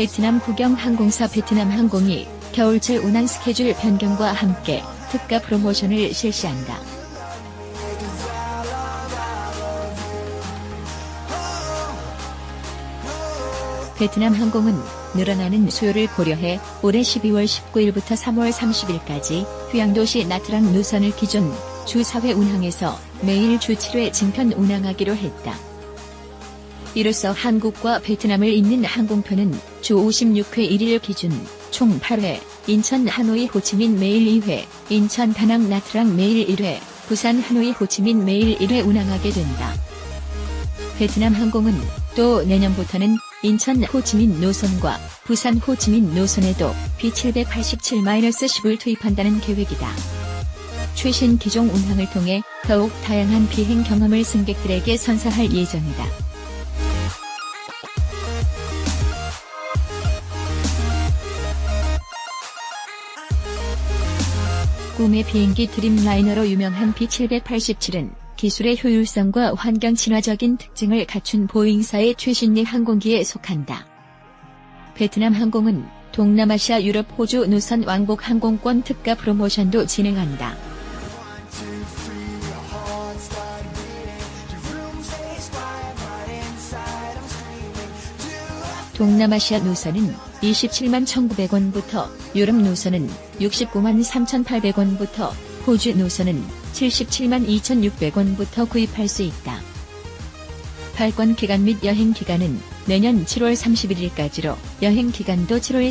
베트남 국영 항공사 베트남 항공이 겨울철 운항 스케줄 변경과 함께 특가 프로모션을 실시한다. 베트남 항공은 늘어나는 수요를 고려해 올해 12월 19일부터 3월 30일까지 휴양도시 나트랑 노선을 기준 주 4회 운항에서 매일 주 7회 증편 운항하기로 했다. 이로써 한국과 베트남을 잇는 항공편은 주 56회 1일 기준 총 8회, 인천 하노이 호치민 매일 2회, 인천 다낭 나트랑 매일 1회, 부산 하노이 호치민 매일 1회 운항하게 된다. 베트남 항공은 또 내년부터는 인천 호치민 노선과 부산 호치민 노선에도 B787-10을 투입한다는 계획이다. 최신 기종 운항을 통해 더욱 다양한 비행 경험을 승객들에게 선사할 예정이다. 꿈의 비행기 드림라이너로 유명한 B787은 기술의 효율성과 환경 친화적인 특징을 갖춘 보잉사의 최신의 항공기에 속한다. 베트남 항공은 동남아시아 유럽 호주 노선 왕복 항공권 특가 프로모션도 진행한다. 동남아시아 노선은 27만 1,900원부터, 유럽 노선은 69만 3,800원부터, 호주 노선은 77만 2,600원부터 구입할 수 있다. 발권 기간 및 여행 기간은 내년 7월 31일까지로 여행 기간도 7월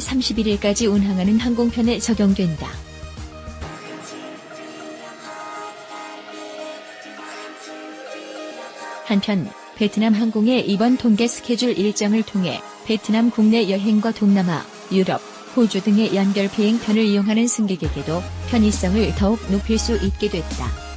31일까지 운항하는 항공편에 적용된다. 한편 베트남 항공의 이번 통계 스케줄 일정을 통해 베트남 국내 여행과 동남아, 유럽, 호주 등의 연결 비행편을 이용하는 승객에게도 편의성을 더욱 높일 수 있게 됐다.